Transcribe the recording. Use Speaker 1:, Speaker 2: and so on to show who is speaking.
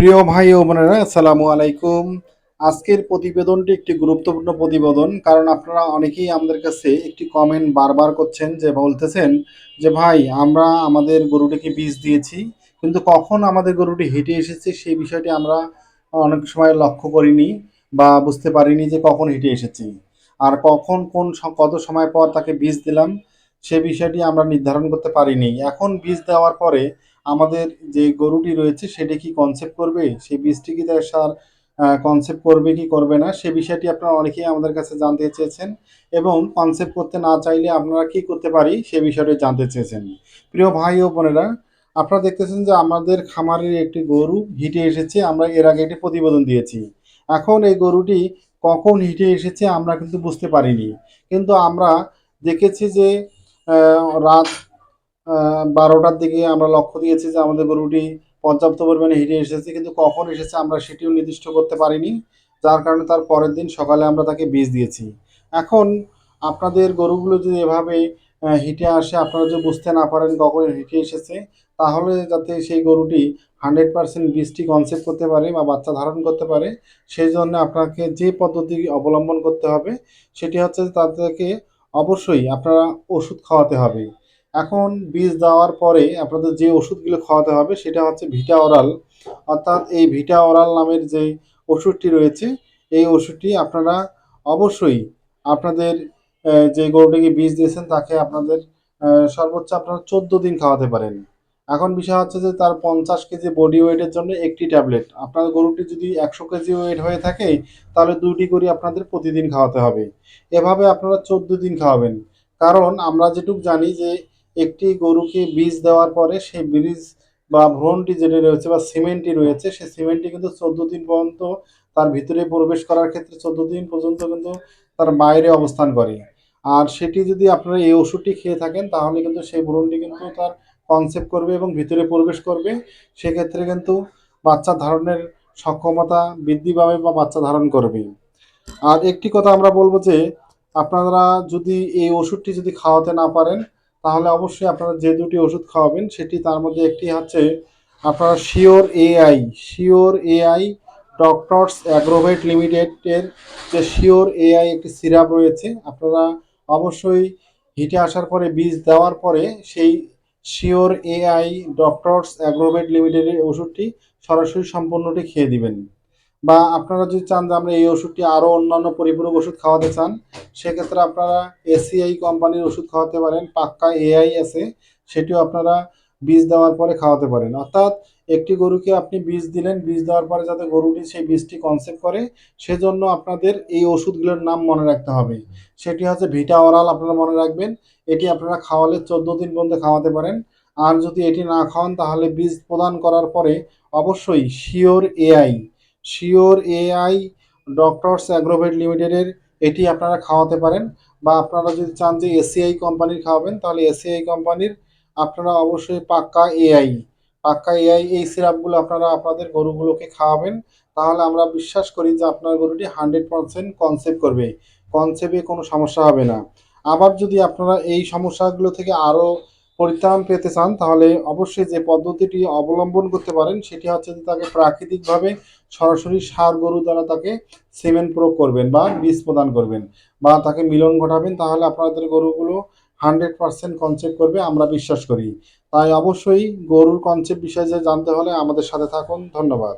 Speaker 1: প্রিয় ভাই ও বোনেরা, আসসালামু আলাইকুম। আজকের প্রতিবেদনটি একটি গুরুত্বপূর্ণ প্রতিবেদন, কারণ আপনারা অনেকেই আমাদের কাছে একটি কমেন্ট বারবার করছেন যে বলতেছেন যে, ভাই, আমরা আমাদের গরুটিকে বীজ দিয়েছি, কিন্তু কখন আমাদের গরুটি হেঁটে এসেছে সেই বিষয়টি আমরা অনেক সময় লক্ষ্য করিনি বা বুঝতে পারিনি যে কখন হেঁটে এসেছি। আর কখন, কোন কত সময় পর তাকে বীজ দিলাম, সে বিষয়টি আমরা নির্ধারণ করতে পারিনি। এখন বীজ দেওয়ার পরে আমাদের যে গরুটি রয়েছে, সেটি কি কনসেপ্ট করবে? সেই বীজটি কি তার সার কনসেপ্ট করবে কি করবে না? সে বিষয়টি আপনারা অনেকেই আমাদের কাছে জানতে চেয়েছেন এবং কনসেপ্ট করতে না চাইলে আপনারা কি করতে পারি, সে বিষয়টি জানতে চেয়েছেন। প্রিয় ভাই ও বোনেরা, আপনারা দেখতেছেন যে আমাদের খামারের একটি গরু হিটে এসেছে, আমরা এর আগে একটি প্রতিবেদন দিয়েছি। এখন এই গরুটি কখন হিটে এসেছে আমরা কিন্তু বুঝতে পারিনি। কিন্তু আমরা দেখেছি যে রাত বারোটার দিকে আমরা লক্ষ্য দিয়েছি যে আমাদের গরুটি পর্যাপ্ত পরিমাণে হিটে এসেছে, কিন্তু কখন এসেছে আমরা সেটিও নির্দিষ্ট করতে পারিনি। যার কারণে তার পরের দিন সকালে আমরা তাকে বীজ দিয়েছি। এখন আপনাদের গরুগুলো যদি এভাবে হিটে আসে, আপনারা যদি বুঝতে না পারেন কখন হিটে এসেছে, তাহলে যাতে সেই গরুটি হান্ড্রেড পার্সেন্ট বীজটি কনসেপ্ট করতে পারে বা বাচ্চা ধারণ করতে পারে সেই জন্য আপনাকে যে পদ্ধতি অবলম্বন করতে হবে, সেটি হচ্ছে তাদেরকে অবশ্যই আপনারা ওষুধ খাওয়াতে হবে। এখন বীজ দেওয়ার পরে আপনাদের যে ওষুধগুলো খাওয়াতে হবে সেটা হচ্ছে ভিটা অরাল। অর্থাৎ এই ভিটা অরাল নামের যে ওষুধটি রয়েছে, এই ওষুধটি আপনারা অবশ্যই আপনাদের যে গরুটিকে বীজ দিয়েছেন তাকে আপনাদের সর্বোচ্চ আপনারা চোদ্দ দিন খাওয়াতে পারেন। এখন বিষয় হচ্ছে যে তার পঞ্চাশ কেজি বডি ওয়েটের জন্য একটি ট্যাবলেট আপনার গরুটি যদি একশো কেজি ওয়েট হয়ে থাকে, তাহলে দুটি করে আপনাদের প্রতিদিন খাওয়াতে হবে। এভাবে আপনারা চোদ্দ দিন খাওয়াবেন। কারণ আমরা যেটুকু জানি যে একটি গরুকে বীজ দেওয়ার পরে সেই ব্রিজ বা ভ্রূণটি যেটা রয়েছে বা সিমেন্টটি রয়েছে, সেই সিমেন্টটি কিন্তু চোদ্দ দিন পর্যন্ত তার ভিতরে প্রবেশ করার ক্ষেত্রে চোদ্দ দিন পর্যন্ত কিন্তু তার বাইরে অবস্থান করে। আর সেটি যদি আপনারা এই ওষুধটি খেয়ে থাকেন, তাহলে কিন্তু সেই ভ্রূণটি কিন্তু তার কনসেপ্ট করবে এবং ভিতরে প্রবেশ করবে। সেক্ষেত্রে কিন্তু বাচ্চা ধারণের সক্ষমতা বৃদ্ধি পাবে বা বাচ্চা ধারণ করবে। আর একটি কথা আমরা বলব যে, আপনারা যদি এই ওষুধটি যদি খাওয়াতে না পারেন তাহলে অবশ্যই আপনারা যে দুটি ওষুধ খাওয়াবেন, সেটি তার মধ্যে একটি হচ্ছে আপনারা Sure AI Sure AI Doctors Agrovet লিমিটেডের যে শিওর এআই একটি সিরাপ রয়েছে, আপনারা অবশ্যই হিটে আসার পরে বীজ দেওয়ার পরে সেই শিওর এআই ডক্টরস অ্যাগ্রোভেট লিমিটেডের ওষুধটি সরাসরি সম্পূর্ণটি খেয়ে দিবেন। বা আপনারা যদি চান যে আমরা এই ওষুধটি আরও অন্যান্য পরিপূরক ওষুধ খাওয়াতে চান, সেক্ষেত্রে আপনারা এসিআই কোম্পানির ওষুধ খাওয়াতে পারেন, পাক্কা এআই আছে, সেটিও আপনারা বীজ দেওয়ার পরে খাওয়াতে পারেন। অর্থাৎ একটি গরুকে আপনি বীজ দিলেন, বীজ দেওয়ার পরে যাতে গরুটি সেই বীজটি কনসেপ্ট করে, সেজন্য আপনাদের এই ওষুধগুলোর নাম মনে রাখতে হবে। সেটি হচ্ছে ভিটা অরাল আপনারা মনে রাখবেন, এটি আপনারা খাওয়ালে চোদ্দ দিন পর্যন্ত খাওয়াতে পারেন। আর যদি এটি না খাওয়ান, তাহলে বীজ প্রদান করার পরে অবশ্যই Sure AI Sure AI Doctors Agrovet লিমিটেডের এটি আপনারা খাওয়াতে পারেন বা আপনারা যদি চান যে এসিআই কোম্পানির খাওয়াবেন, তাহলে এসিআই কোম্পানির আপনারা অবশ্যই পাক্কা এআই পাক্কা এআই, এই সিরাপগুলো আপনারা আপনাদের গরুগুলোকে খাওয়াবেন। তাহলে আমরা বিশ্বাস করি যে আপনার গরুটি হান্ড্রেড পারসেন্ট কনসেপ্ট করবে কনসেপ্টে কোনো সমস্যা হবে না। আবার যদি আপনারা এই সমস্যাগুলো থেকে আরও পরিত্রাণ পেতে চান, তাহলে অবশ্যই যে পদ্ধতিটি অবলম্বন করতে পারেন, সেটি হচ্ছে যে তাকে প্রাকৃতিকভাবে সরাসরি সার গরু দ্বারা তাকে সিমেন্ট প্রয়োগ করবেন বা বীজ প্রদান করবেন বা তাকে মিলন ঘটাবেন, তাহলে আপনাদের গরুগুলো হান্ড্রেড পার্সেন্ট কনসেপ্ট করবে, আমরা বিশ্বাস করি। তাই অবশ্যই গরুর কনসেপ্ট বিষয়ে জানতে হলে আমাদের সাথে থাকুন, ধন্যবাদ।